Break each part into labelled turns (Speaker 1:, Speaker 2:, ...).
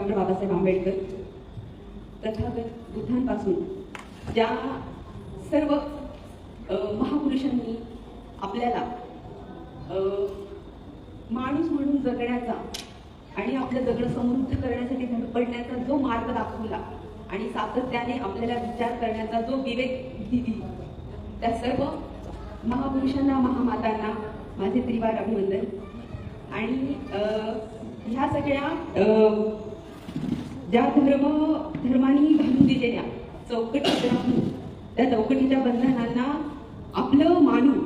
Speaker 1: Doctor Babasaheb Ambedkar Tathagata बुद्धांपासून ज्या सर्व महापुरुषांनी आपल्याला माणूस म्हणून जगण्याचा आणि आपलं जगणं समृद्ध करण्यासाठी धडपडण्याचा जो मार्ग दाखवला आणि सातत्याने आपल्याला विचार करण्याचा जो विवेक दिली त्या सर्व महापुरुषांना महामातांना माझे त्रिवार अभिनंदन. आणि ह्या सगळ्या ज्या धर्म धर्मांनी घालून दिलेल्या चौकटीत राहून त्या चौकटीच्या बंधनांना आपलं मानून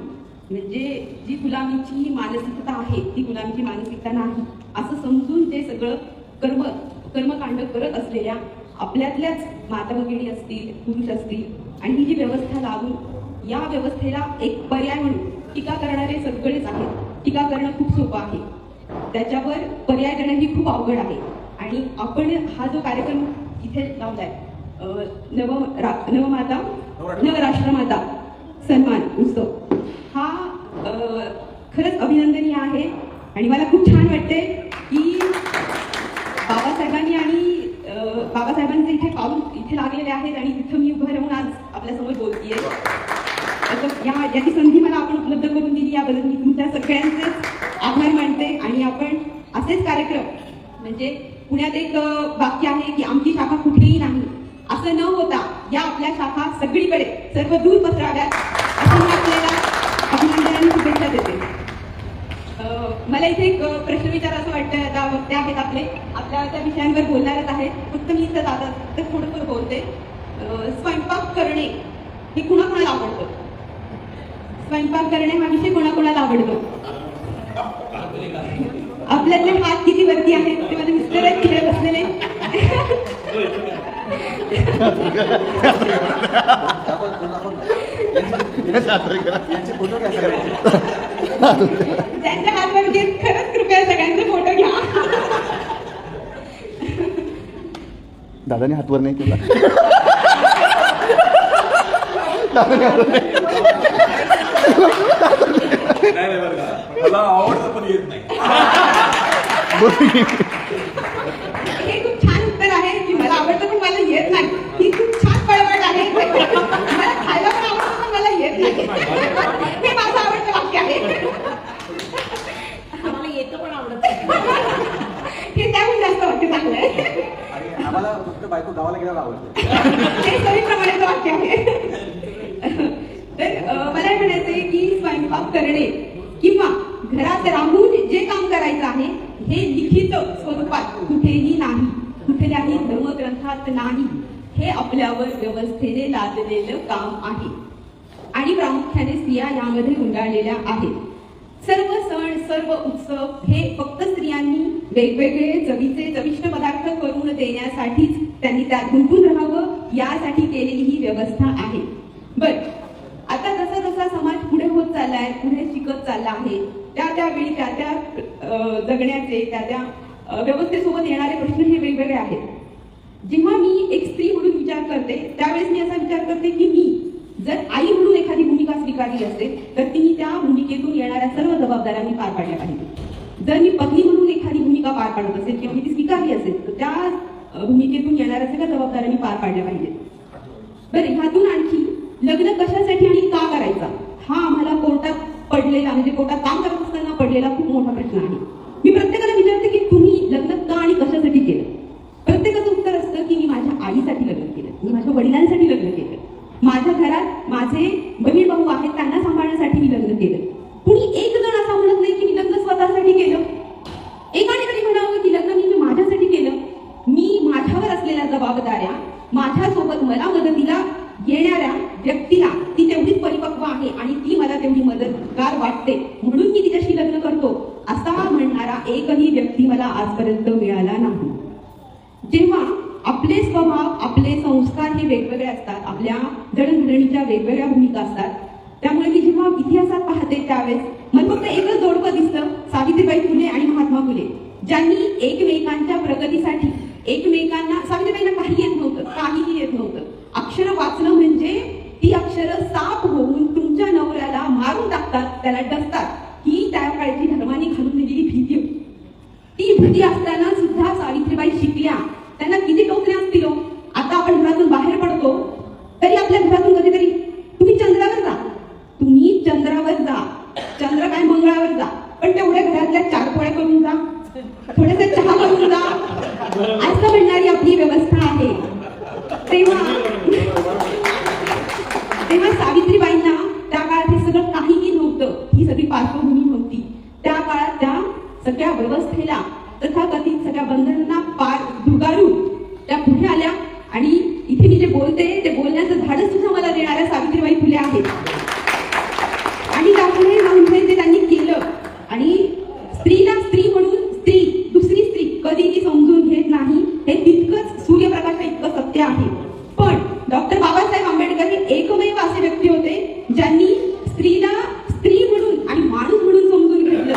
Speaker 1: म्हणजे जी गुलामीची मानसिकता आहे ती गुलामीची मानसिकता नाही असं समजून ते सगळं कर्म कर्मकांड करत असलेल्या आपल्यातल्याच माता भगिनी असतील पुरुष असतील आणि ही जी व्यवस्था लागून या व्यवस्थेला एक पर्याय म्हणून टीका करणारे सगळेच आहेत. टीका करणं खूप सोपं आहे. त्याच्यावर पर्याय करणं ही खूप अवघड आहे. आणि आपण हा जो कार्यक्रम इथे लावलाय नव नवमाता नवराष्ट्रमाता सन्मान उत्सव हा खरंच अभिनंदनीय आहे. आणि मला खूप छान वाटते की बाबासाहेबांनी आणि बाबासाहेबांचे इथे पाऊल इथे लागलेले आहेत आणि तिथं मी उभं राहून आज आपल्यासमोर बोलतीये. तर या याची संधी मला आपण उपलब्ध करून दिली याबद्दल मी तुमच्या सगळ्यांचेच आभार मानते. आणि आपण असेच कार्यक्रम म्हणजे पुण्यात एक वाक्य आहे की आमची शाखा कुठेही नाही. असं न होता या आपल्या शाखा सगळीकडे सर्व दूर पसराव्यात असं मी आपल्याला अभिनंदनाने शुभेच्छा देते. मला इथे एक प्रश्न विचार असं वाटतं आता वक्ते आहेत आपले. आपल्या त्या विषयांवर बोलणारच आहेत. फक्त मी इथं जातात तर थोडंफार बोलते. स्वयंपाक करणे हे कुणाकुणाला आवडतं? स्वयंपाक करणे हा विषय कोणाकोणाला आवडतो? आपल्यातले हात किती वरती आहेत? त्यांच्या हात वरती आहेत, खरंच कृपया सगळ्यांचे फोटो घ्या.
Speaker 2: दादाने हातवर नाही केला. दादाने हातवर नाही
Speaker 3: नाही नाही बरं का. मला आवडतं पण येत नाही
Speaker 2: बोल की.
Speaker 1: हे खूप छान उत्तर आहे की मला आवडतं पण मला येत नाही ही खूप छान पळवट आहे मला खायला पण आवडतं पण मला येत नाही हे माझं आवडतं वाक्य आहे
Speaker 4: आम्हाला येतं पण आवडत
Speaker 1: हे त्याहून जास्त वाक्य चांगलं आहे
Speaker 5: आणि आम्हाला फक्त बायको गावाला गेल्यावर आवडते
Speaker 1: हे सरीप्रमाणेचं वाक्य आहे तर अं, मला हे म्हणायचंय की स्वयंपाक करणे किंवा घरात राहून जे काम करायचं आहे हे लिखित स्वरूपात कुठेही नाही कुठल्याही धर्मग्रंथात नाही हे आपल्यावर व्यवस्थेने लादलेलं काम आहे. आणि प्रामुख्याने स्त्रिया यामध्ये गुंडाळलेल्या आहेत. सर्व सण सर्व उत्सव हे फक्त स्त्रियांनी वेगवेगळे चवीचे चविष्ट पदार्थ करून देण्यासाठीच त्यांनी त्यात गुंतून राहावं यासाठी केलेली ही व्यवस्था आहे. बर आता जसा जसा समाज पुढे होत चाललाय पुढे शिकत चालला आहे त्या त्यावेळी त्या त्या जगण्याचे त्या त्या व्यवस्थेसोबत येणारे प्रश्न हे वेगवेगळे आहेत. जेव्हा मी एक स्त्री म्हणून विचार करते त्यावेळेस मी असा विचार करते की मी जर आई म्हणून भूमिका स्वीकारली असते तर ती त्या भूमिकेतून येणाऱ्या सर्व जबाबदाऱ्या मी पार पाडल्या पाहिजे जर मी पत्नी म्हणून एखादी भूमिका पार पाडत असेल किंवा मी ती स्वीकारली असेल तर त्या भूमिकेतून येणाऱ्या सगळ्या जबाबदाऱ्या मी पार पाडल्या पाहिजेत. बरं ह्यातून आणखी लग्न कशासाठी आणि का करायचा? हा आम्हाला कोर्टात पडलेला म्हणजे कोर्टात काम करत असताना पडलेला खूप मोठा प्रश्न आहे मी प्रत्येकाला विचारते की तुम्ही लग्न का आणि कशासाठी केलं प्रत्येकाचं उत्तर असतं की मी माझ्या आईसाठी लग्न केलं मी माझ्या वडिलांसाठी लग्न केलं माझ्या घरात माझे बहीण भाऊ आहेत त्यांना सांभाळण्यासाठी मी लग्न केलं. कुणी एक जण असा म्हणत नाही की मी लग्न स्वतःसाठी केलं. एकाने तरी म्हणावं की लग्न मी माझ्यासाठी केलं. मी माझ्यावर असलेल्या जबाबदाऱ्या माझ्यासोबत मला मदतीला येणाऱ्या व्यक्तीला ती तेवढीच परिपक्व आहे आणि ती मला तेवढी मदतगार वाटते म्हणून मी तिच्याशी लग्न करतो असा म्हणणारा एकही व्यक्ती मला आजपर्यंत मिळाला नाही जेव्हा आपले स्वभाव आपले संस्कार हे वेगवेगळे असतात. आपल्या जडणघडणीच्या वेगवेगळ्या भूमिका असतात. त्यामुळे मी जेव्हा इतिहासात पाहते त्यावेळेस मला फक्त एकच जोडपं दिसतं सावित्रीबाई फुले आणि महात्मा फुले ज्यांनी एकमेकांच्या प्रगतीसाठी एकमेकांना सावित्रीबाईंना काही येत नव्हतं काहीही येत नव्हतं. अक्षर वाचणं म्हणजे ती अक्षरं साफ होऊन तुमच्या नवऱ्याला मारून टाकतात त्याला डसतात. ही त्या काळची धर्माने घालून दिलेली भीती होती. ती भीती असताना सुद्धा सावित्रीबाई शिकल्या. घरातल्या चार पोळ्या करून जा. थोडस चहा करून जा. असं म्हणणारी आपली व्यवस्था आहे. तेव्हा तेव्हा सावित्रीबाईंना त्या काळात हे सगळं काहीही नव्हतं. ही सगळी पार्श्वभूमी होती. त्या काळात त्या सगळ्या व्यवस्थेला तथाकथित सगळ्या बंधनांना पार झुगारून त्या पुढे आल्या. आणि इथे मी जे बोलते ते बोलण्याचं धाडस सुद्धा मला देणाऱ्या सावित्रीबाई फुले आहेत आणि त्यामुळे म्हणजे ते त्यांनी केलं आणि स्त्रीला स्त्री म्हणून स्त्री दुसरी स्त्री कधीही समजून घेत नाही हे तितकंच सूर्यप्रकाशा इतकं सत्य आहे पण डॉक्टर बाबासाहेब आंबेडकर हे एकमेव असे व्यक्ती होते ज्यांनी स्त्रीला स्त्री म्हणून आणि माणूस म्हणून समजून घेतलं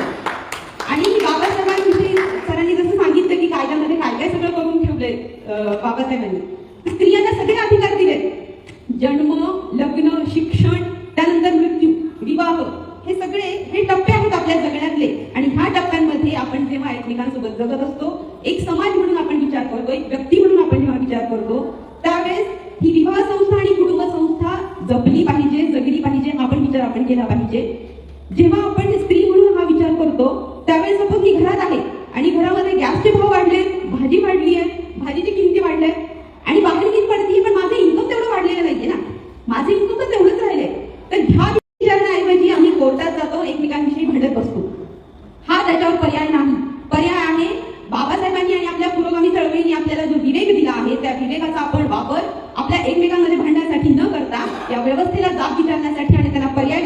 Speaker 1: आणि बाबासाहेबांविषयी सरांनी जसं सांगितलं की कायद्यामध्ये काय काय सगळं करून ठेवलंय अं, बाबासाहेबांनी स्त्रियांना सगळे अधिकार दिलेत जन्म लग्न शिक्षण त्यानंतर मृत्यू विवाह हे सगळे हे टप्पे आहेत आपल्या जगण्यातले आणि ह्या टप्प्यांमध्ये आपण जेव्हा एकमेकांसोबत जगत असतो एक समाज म्हणून आपण विचार करतो एक व्यक्ती म्हणून आपण जेव्हा विचार करतो त्यावेळेस ही विवाह संस्था आणि कुटुंब संस्था जपली पाहिजे जगली पाहिजे हा पण विचार आपण केला पाहिजे. जेव्हा आपण स्त्री म्हणून हा विचार करतो त्यावेळेस आपण मी घरात आहे. आणि घरामध्ये गॅसचे भाव वाढले भाजी वाढली आहे भाजीची किमती वाढल्या आणि बाहेर किती पडते पण माझं इन्कम तेवढं वाढलेलं नाहीये ना. माझं इन्कम तर तेवढंच राहिले तर ह्या विचारण्याऐवजी आम्ही कोर्टात जातो एकमेकांविषयी भांडत बसतो. हा त्याच्यावर पर्याय नाही. पर्याय आहे बाबासाहेबांनी आणि आपल्या पुरोगामी चळवळीने आपल्याला जो विवेक दिला आहे त्या विवेकाचा आपण वापर आपल्या एकमेकांमध्ये भांडण्यासाठी न करता या व्यवस्थेला जाब विचारण्यासाठी आणि त्यांना पर्याय